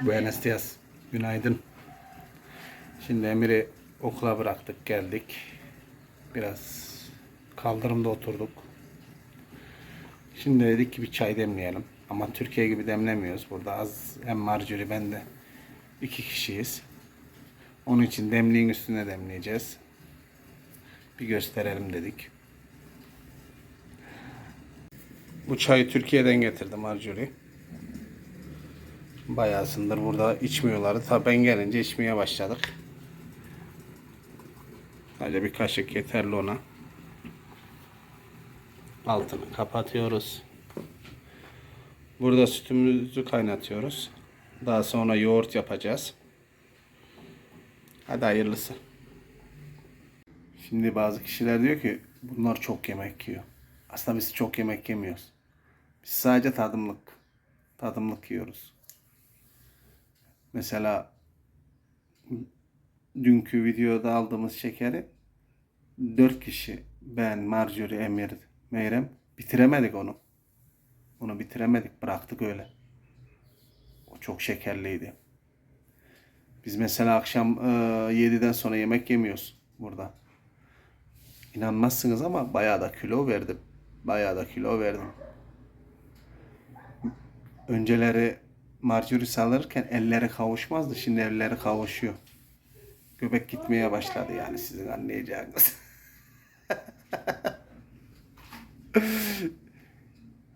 Buenos dias. Günaydın. Şimdi Emir'i okula bıraktık geldik. Biraz kaldırımda oturduk. Şimdi dedik ki bir çay demleyelim. Ama Türkiye gibi demlemiyoruz. Burada az hem Marjorie ben de iki kişiyiz. Onun için demliğin üstüne demleyeceğiz. Bir gösterelim dedik. Bu çayı Türkiye'den getirdim Marjorie. Bayağısındır burada içmiyorlardı. Tabi ben gelince içmeye başladık. Sadece bir kaşık yeterli ona. Altını kapatıyoruz. Burada sütümüzü kaynatıyoruz. Daha sonra yoğurt yapacağız. Hadi hayırlısı. Şimdi bazı kişiler diyor ki bunlar çok yemek yiyor. Aslında biz çok yemek yemiyoruz. Biz sadece tadımlık. Tadımlık yiyoruz. Mesela dünkü videoda aldığımız şekeri 4 kişi ben, Marjorie, Emir, Meyrem bitiremedik onu. Onu bitiremedik. Bıraktık öyle. O çok şekerliydi. Biz mesela akşam e, 7'den sonra yemek yemiyoruz burada. İnanmazsınız ama bayağı da kilo verdim. Bayağı da kilo verdim. Önceleri Marjorie salırken elleri kavuşmazdı. Şimdi elleri kavuşuyor. Göbek gitmeye başladı yani sizin anlayacağınız.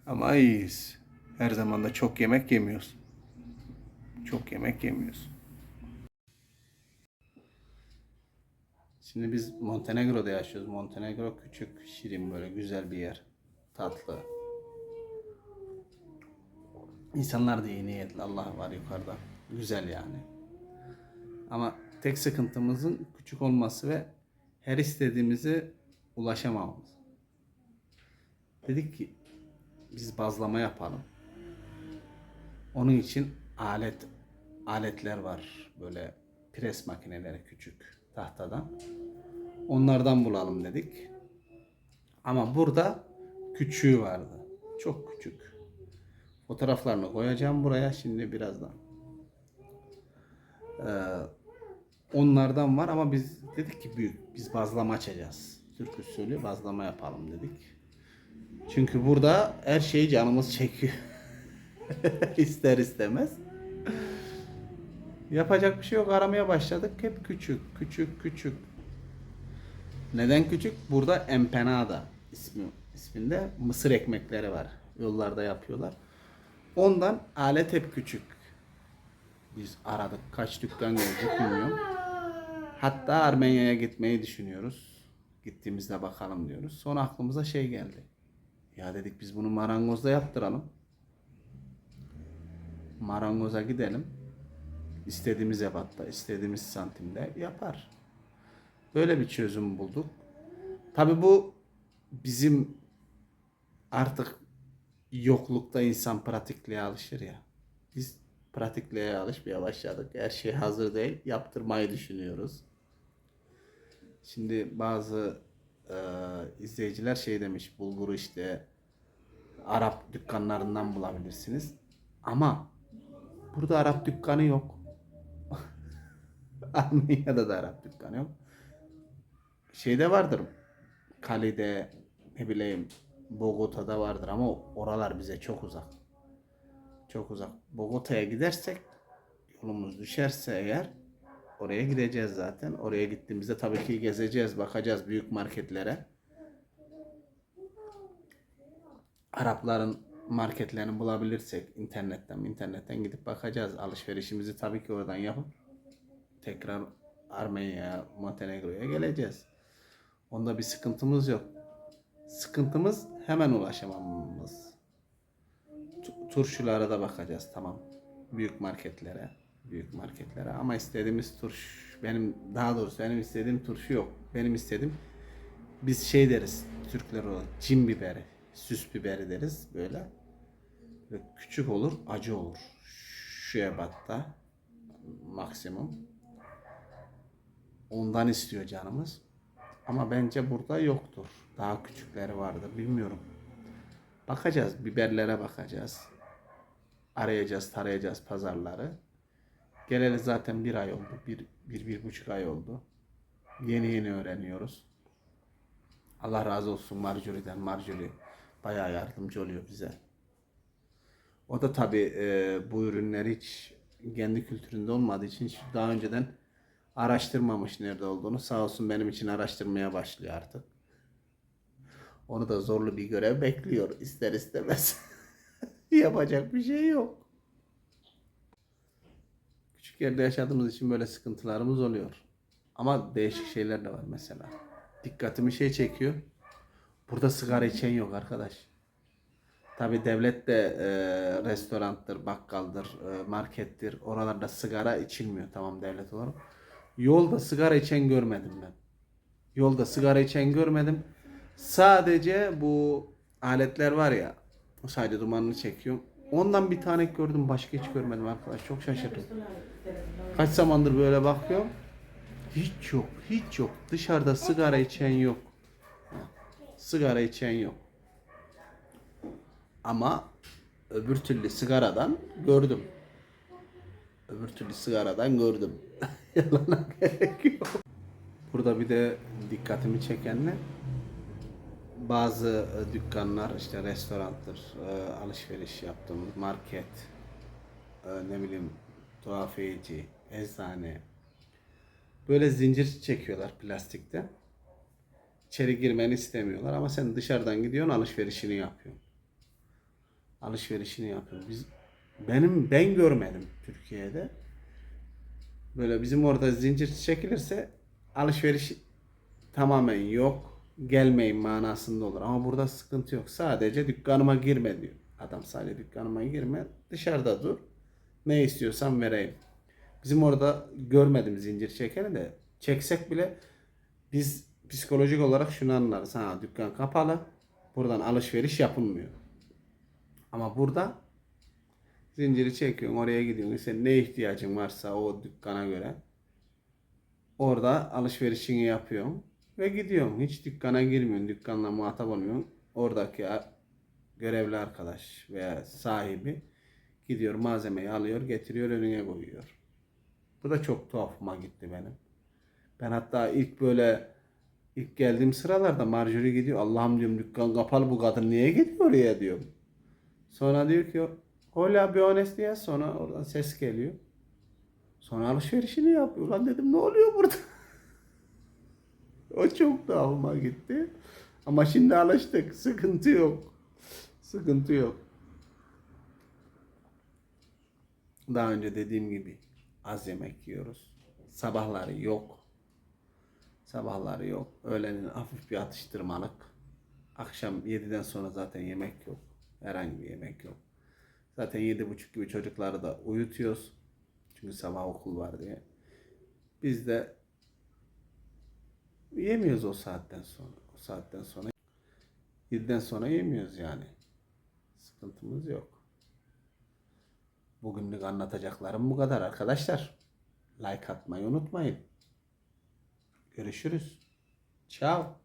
Ama iyiyiz. Her zaman da çok yemek yemiyoruz. Çok yemek yemiyoruz. Şimdi biz Montenegro'da yaşıyoruz. Montenegro küçük, şirin böyle güzel bir yer. Tatlı. İnsanlar da iyi niyetli. Allah var yukarıda. Güzel yani. Ama tek sıkıntımızın küçük olması ve her istediğimize ulaşamamamız. Dedik ki biz bazlama yapalım. Onun için alet aletler var. Böyle pres makineleri küçük tahtadan. Onlardan bulalım dedik. Ama burada küçüğü vardı. Çok küçük. Fotoğraflarını koyacağım buraya şimdi birazdan. Ee, onlardan var ama biz dedik ki büyük. Biz bazlama açacağız. Türk usulü bazlama yapalım dedik. Çünkü burada her şeyi canımız çekiyor. İster istemez. Yapacak bir şey yok. Aramaya başladık. Hep küçük, küçük, küçük. Neden küçük? Burada empanada ismi isminde mısır ekmekleri var. Yollarda yapıyorlar. Ondan alet hep küçük. Biz aradık. Kaç dükkan gördük bilmiyorum. Hatta Armenya'ya gitmeyi düşünüyoruz. Gittiğimizde bakalım diyoruz. Sonra aklımıza şey geldi. Ya dedik biz bunu marangozda yaptıralım. Marangoza gidelim. İstediğimiz ebatta, istediğimiz santimde yapar. Böyle bir çözüm bulduk. Tabi bu bizim artık yoklukta insan pratikliğe alışır ya. Biz pratikliğe alışmaya başladık. Her şey hazır değil. Yaptırmayı düşünüyoruz. Şimdi bazı e, izleyiciler şey demiş. Bulguru işte Arap dükkanlarından bulabilirsiniz. Ama burada Arap dükkanı yok. Armanya'da da Arap dükkanı yok. Şeyde vardır. Kali'de ne bileyim Bogota'da vardır ama oralar bize çok uzak. Çok uzak. Bogota'ya gidersek yolumuz düşerse eğer oraya gideceğiz zaten. Oraya gittiğimizde tabii ki gezeceğiz, bakacağız büyük marketlere. Arapların marketlerini bulabilirsek internetten internetten gidip bakacağız. Alışverişimizi tabii ki oradan yapıp tekrar Armanya'ya, Montenegro'ya geleceğiz. Onda bir sıkıntımız yok. Sıkıntımız hemen ulaşamamamız. Tu- Turşulara da bakacağız tamam. Büyük marketlere, büyük marketlere ama istediğimiz turş benim daha doğrusu benim istediğim turşu yok. Benim istediğim biz şey deriz Türkler olarak cin biberi, süs biberi deriz böyle. Böyle küçük olur, acı olur. Şu ebatta maksimum. Ondan istiyor canımız. Ama bence burada yoktur. Daha küçükleri vardır. Bilmiyorum. Bakacağız. Biberlere bakacağız. Arayacağız, tarayacağız pazarları. Geleli zaten bir ay oldu. Bir, bir, bir buçuk ay oldu. Yeni yeni öğreniyoruz. Allah razı olsun Marjorie'den. Marjorie bayağı yardımcı oluyor bize. O da tabii e, bu ürünleri hiç kendi kültüründe olmadığı için daha önceden araştırmamış nerede olduğunu. Sağ olsun benim için araştırmaya başlıyor artık. Onu da zorlu bir görev bekliyor ister istemez. Yapacak bir şey yok. Küçük yerde yaşadığımız için böyle sıkıntılarımız oluyor. Ama değişik şeyler de var mesela. Dikkatimi şey çekiyor. Burada sigara içen yok arkadaş. Tabi devlet de e, restoranttır, bakkaldır, e, markettir. Oralarda sigara içilmiyor tamam devlet olarak. Yolda sigara içen görmedim ben. Yolda sigara içen görmedim. Sadece bu aletler var ya, sadece dumanını çekiyor. Ondan bir tane gördüm, başka hiç görmedim arkadaş. Çok şaşırdım. Kaç zamandır böyle bakıyorum. Hiç yok, hiç yok. Dışarıda sigara içen yok. Sigara içen yok. Ama öbür türlü sigaradan gördüm. Öbür türlü sigaradan gördüm. Yalana gerek yok. Burada bir de dikkatimi çeken ne? Bazı e, dükkanlar işte restoranttır, e, alışveriş yaptığımız market, e, ne bileyim tuhafiyeci, eczane. Böyle zincir çekiyorlar plastikte. İçeri girmeni istemiyorlar ama sen dışarıdan gidiyorsun alışverişini yapıyorsun. Alışverişini yapıyorsun. Biz benim ben görmedim Türkiye'de. Böyle bizim orada zincir çekilirse alışveriş tamamen yok. Gelmeyin manasında olur. Ama burada sıkıntı yok. Sadece dükkanıma girme diyor. Adam sadece dükkanıma girme. Dışarıda dur. Ne istiyorsan vereyim. Bizim orada görmedim zincir çekeni de. Çeksek bile biz psikolojik olarak şunu anlarız. Ha dükkan kapalı. Buradan alışveriş yapılmıyor. Ama burada zinciri çekiyorsun oraya gidiyorsun. Sen ne ihtiyacın varsa o dükkana göre orada alışverişini yapıyorsun ve gidiyorsun. Hiç dükkana girmiyorsun. Dükkanla muhatap olmuyorsun. Oradaki görevli arkadaş veya sahibi gidiyor malzemeyi alıyor getiriyor önüne koyuyor. Bu da çok tuhafıma gitti benim. Ben hatta ilk böyle ilk geldiğim sıralarda Marjorie gidiyor. Allah'ım diyorum dükkan kapalı bu kadın niye gidiyor oraya diyorum. Sonra diyor ki Hola buenos días. Sonra oradan ses geliyor. Sonra alışverişini yapıyor. Lan dedim ne oluyor burada? o çok tuhafıma gitti. Ama şimdi alıştık. Sıkıntı yok. Sıkıntı yok. Daha önce dediğim gibi az yemek yiyoruz. Sabahları yok. Sabahları yok. Öğlenin hafif bir atıştırmalık. Akşam 7'den sonra zaten yemek yok. Herhangi bir yemek yok. Zaten yedi buçuk gibi çocukları da uyutuyoruz. Çünkü sabah okul var diye. Biz de yemiyoruz o saatten sonra. O saatten sonra 7'den sonra yemiyoruz yani. Sıkıntımız yok. Bugünlük anlatacaklarım bu kadar arkadaşlar. Like atmayı unutmayın. Görüşürüz. Ciao.